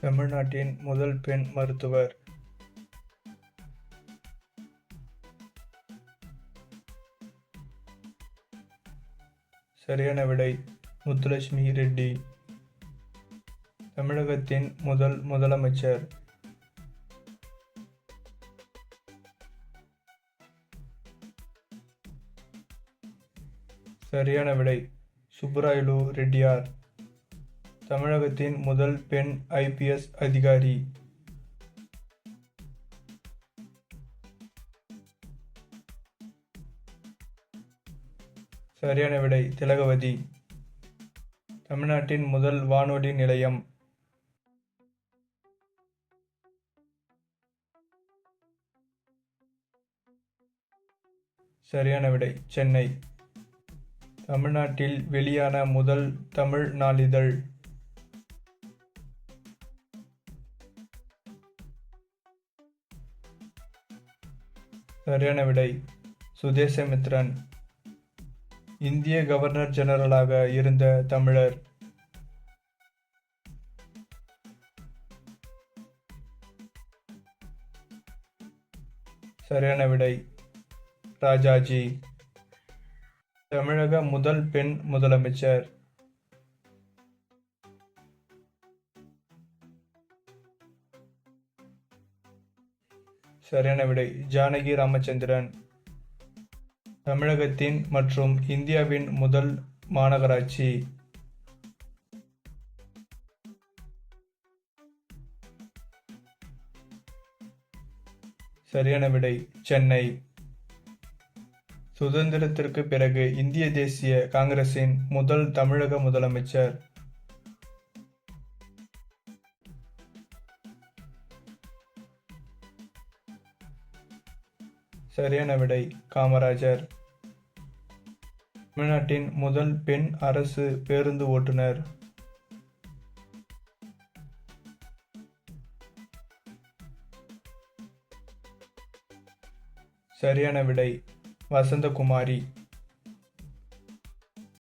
தமிழ்நாட்டின் முதல் பெண் மருத்துவர். சரியான விடை முத்துலட்சுமி ரெட்டி. தமிழகத்தின் முதல் முதலமைச்சர். சரியான விடை சுப்புராயலு ரெட்டியார். தமிழகத்தின் முதல் பெண் ஐபிஎஸ் அதிகாரி. சரியான விடை திலகவதி. தமிழ்நாட்டின் முதல் வானொலி நிலையம். சரியான விடை சென்னை. தமிழ்நாட்டில் வெளியான முதல் தமிழ் நாளிதழ். சரியான விடை சுதேசமித்ரன். இந்திய கவர்னர் ஜெனரலாக இருந்த தமிழர். சரியான விடை ராஜாஜி. தமிழக முதல் பெண் முதலமைச்சர். சரியான விடை. ஜானகி ராமச்சந்திரன். தமிழகத்தின் மற்றும் இந்தியாவின் முதல் மாநகராட்சி. சரியான விடை. சென்னை. சுதந்திரத்திற்கு பிறகு இந்திய தேசிய காங்கிரசின் முதல் தமிழக முதலமைச்சர். சரியான விடை. காமராஜர். தமிழ்நாட்டின் முதல் பெண் அரசு பேருந்து ஓட்டுநர். சரியான விடை. வசந்தகுமாரி.